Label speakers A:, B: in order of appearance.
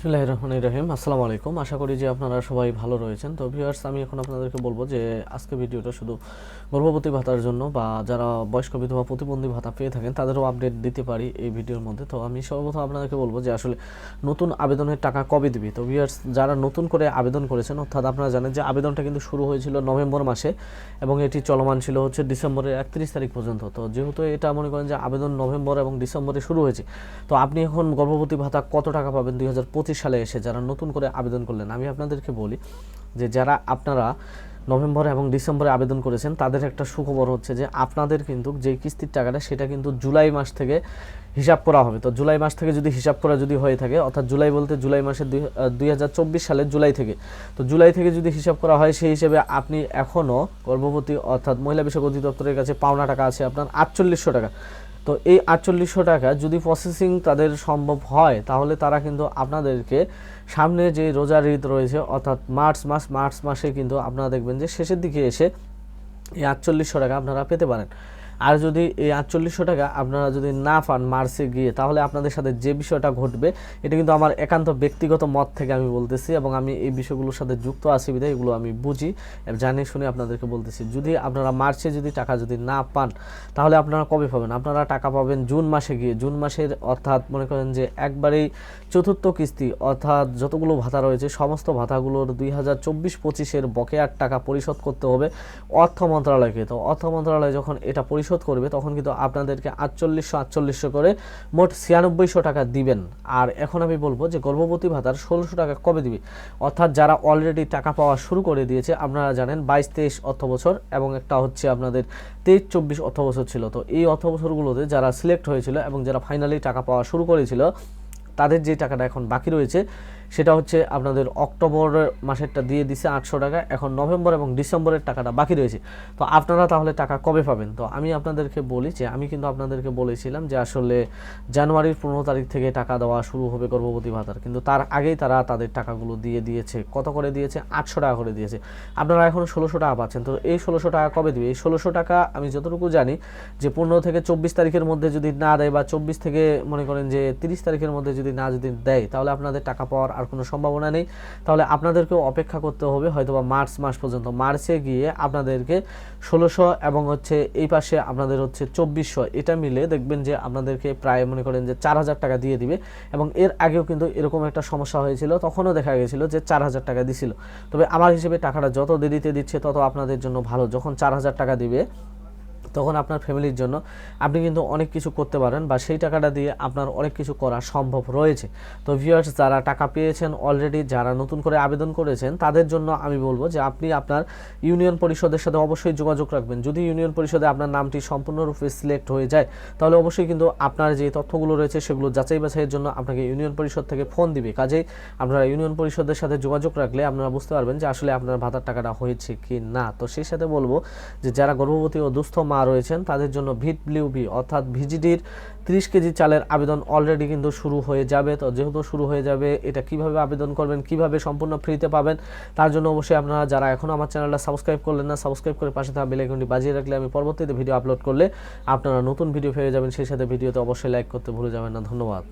A: বিসমিল্লাহির রহমানির রহিম আসসালামু আলাইকুম। আশা করি যে আপনারা সবাই ভালো রয়েছেন। তো ভিউয়ার্স, আমি এখন আপনাদেরকে বলব যে আজকে ভিডিওটা শুধু গর্ভবতী ভাতার জন্য বা যারা বয়স্ক বিধবা প্রতিবন্ধী ভাতা পেয়ে থাকেন, তাদেরও আপডেট দিতে পারি এই ভিডিওর মধ্যে। তো আমি সর্বপ্রথম আপনাদেরকে বলব যে আসলে নতুন আবেদনের টাকা কবে দিবি? তো ভিউয়ার্স, যারা নতুন করে আবেদন করেছেন, অর্থাৎ আপনারা জানেন যে আবেদনটা কিন্তু শুরু হয়েছিল নভেম্বর মাসে এবং এটি চলমান ছিল হচ্ছে ডিসেম্বরের একত্রিশ তারিখ পর্যন্ত। তো যেহেতু এটা মনে করেন যে আবেদন নভেম্বর এবং ডিসেম্বরে শুরু হয়েছে, তো আপনি এখন গর্ভবতী ভাতা কত টাকা পাবেন? দুই হাজার সালে এসে যারা নতুন করে আবেদন করলেন, আমি আপনাদেরকে বলি যে যারা আপনারা নভেম্বর এবং ডিসেম্বরে আবেদন করেছেন, তাদের একটা সুখবর হচ্ছে যে আপনাদের কিন্তু যে কিস্তির টাকাটা, সেটা কিন্তু জুলাই মাস থেকে হিসাব করা হবে। তো জুলাই মাস থেকে যদি হিসাব করা যদি হয়ে থাকে, অর্থাৎ জুলাই বলতে জুলাই মাসের দুই সালের জুলাই থেকে। তো জুলাই থেকে যদি হিসাব করা হয়, সেই হিসেবে আপনি এখনও গর্ভবতী, অর্থাৎ মহিলা বিষয়ক অধিদপ্তরের কাছে পাওনা টাকা আছে আপনার আটচল্লিশশো টাকা। তো এই আটচল্লিশশো টাকা যদি প্রসেসিং তাদের সম্ভব হয়, তাহলে তারা কিন্তু আপনাদেরকে সামনে যে রোজার ঈদ রয়েছে, অর্থাৎ মার্চ মাস, মার্চ মাসে কিন্তু আপনারা দেখবেন যে শেষের দিকে এসে এই আটচল্লিশশো টাকা আপনারা পেতে পারেন। আর যদি এই আটচল্লিশশো টাকা আপনারা যদি না পান মার্চে গিয়ে, তাহলে আপনাদের সাথে যে বিষয়টা ঘটবে, এটা কিন্তু আমার একান্ত ব্যক্তিগত মত থেকে আমি বলতেছি এবং আমি এই বিষয়গুলোর সাথে যুক্ত আছি বিধায় এগুলো আমি বুঝি জানিয়ে শুনে আপনাদেরকে বলতেছি। যদি আপনারা মার্চে যদি টাকা যদি না পান, তাহলে আপনারা কবে পাবেন? আপনারা টাকা পাবেন জুন মাসে গিয়ে। জুন মাসের অর্থাৎ মনে করেন যে একবারেই চতুর্থ কিস্তি, অর্থাৎ যতগুলো ভাতা রয়েছে, সমস্ত ভাতাগুলোর দুই হাজার চব্বিশ পঁচিশের বকেয়ার টাকা পরিশোধ করতে হবে অর্থ মন্ত্রণালয়কে তো অর্থ মন্ত্রণালয় যখন এটা পরিশোধ করবে, তখন কিন্তু আপনাদেরকে আটচল্লিশশো আটচল্লিশশো করে মোট ছিয়ানব্বইশো টাকা দিবেন। আর এখন আমি বলব যে গর্ভবতী ভাতার ষোলোশো টাকা কবে দিবে? অর্থাৎ যারা অলরেডি টাকা পাওয়া শুরু করে দিয়েছে, আপনারা জানেন বাইশ, তেইশ অর্থ বছর এবং একটা হচ্ছে আপনাদের তেইশ, চব্বিশ অর্থ বছর ছিল। তো এই অর্থ বছরগুলোতে যারা সিলেক্ট হয়েছিল এবং যারা ফাইনালি টাকা পাওয়া শুরু করেছিল, তাদের যে টাকাটা এখন বাকি রয়েছে সেটা হচ্ছে আপনাদের অক্টোবর মাসেরটা দিয়ে দিছে আটশো টাকা। এখন নভেম্বর এবং ডিসেম্বরের টাকাটা বাকি রয়েছে। তো আপনারা তাহলে টাকা কবে পাবেন? তো আমি আপনাদেরকে বলি যে, আমি কিন্তু আপনাদেরকে বলেছিলাম যে আসলে জানুয়ারির পনেরো তারিখ থেকে টাকা দেওয়া শুরু হবে গর্ভবতী ভাতার। কিন্তু তার আগেই তারা তাদের টাকাগুলো দিয়ে দিয়েছে। কত করে দিয়েছে? আটশো টাকা করে দিয়েছে। আপনারা এখন ষোলোশো টাকা পাচ্ছেন। তো এই ষোলোশো টাকা কবে দিবে? এই ষোলোশো টাকা আমি যতটুকু জানি যে পনেরো থেকে চব্বিশ তারিখের মধ্যে যদি না দেয় বা চব্বিশ থেকে মনে করেন যে তিরিশ তারিখের মধ্যে যদি না যদি দেয়, তাহলে আপনাদের টাকা পাওয়ার আর কোনো সম্ভাবনা নেই। তাহলে আপনাদেরকেও অপেক্ষা করতে হবে হয়তো বা মার্চ মাস পর্যন্ত। মার্চে গিয়ে আপনাদেরকে ষোলোশো এবং হচ্ছে এই পাশে আপনাদের হচ্ছে চব্বিশশো এটা মিলে দেখবেন যে আপনাদেরকে প্রায় মনে করেন যে চার হাজার টাকা দিয়ে দিবে এবং এর আগেও কিন্তু এরকম একটা সমস্যা হয়েছিল, তখনও দেখা গেছিল যে চার হাজার টাকা দিছিল। তবে আমার হিসেবে টাকাটা যত দেরিতে দিচ্ছে তত আপনাদের জন্য ভালো। যখন চার হাজার টাকা দিবে তখন আপনার ফ্যামিলির জন্য আপনি কিন্তু অনেক কিছু করতে পারেন বা সেই টাকাটা দিয়ে আপনার অনেক কিছু করা সম্ভব রয়েছে। তো ভিউয়ার্স যারা টাকা পেয়েছেন অলরেডি যারা নতুন করে আবেদন করেছেন, তাদের জন্য আমি বলব যে আপনি আপনার ইউনিয়ন পরিষদের সাথে অবশ্যই যোগাযোগ রাখবেন। যদি ইউনিয়ন পরিষদে আপনার নামটি সম্পূর্ণরূপে সিলেক্ট হয়ে যায়, তাহলে অবশ্যই কিন্তু আপনার যে তথ্যগুলো রয়েছে সেগুলো যাচাই বাছাইয়ের জন্য আপনাকে ইউনিয়ন পরিষদ থেকে ফোন দিবে। কাজেই আপনারা ইউনিয়ন পরিষদের সাথে যোগাযোগ রাখলে আপনারা বুঝতে পারবেন যে আসলে আপনার ভাতার টাকাটা হয়েছে কি না তো সেই সাথে বলব যে যারা গর্ভবতী ও দুস্থ মা রয়েছেন, তাদের জন্য ভিট ব্লিউবি অর্থাৎ ভিজিডির তিরিশ কেজি চালের আবেদন অলরেডি কিন্তু শুরু হয়ে যাবে। তো যেহেতু শুরু হয়ে যাবে, এটা কীভাবে আবেদন করবেন, কীভাবে সম্পূর্ণ ফ্রিতে পাবেন, তার জন্য অবশ্যই আপনারা যারা এখনও আমার চ্যানেলটা সাবস্ক্রাইব করলেন না, সাবস্ক্রাইব করে পাশে থাকা বেল আইকনটি বাজিয়ে রাখলে আমি পরবর্তীতে ভিডিও আপলোড করলে আপনারা নতুন ভিডিও পেয়ে যাবেন, সেই সাথে ভিডিওতে অবশ্যই লাইক করতে ভুলে যাবেন না। ধন্যবাদ।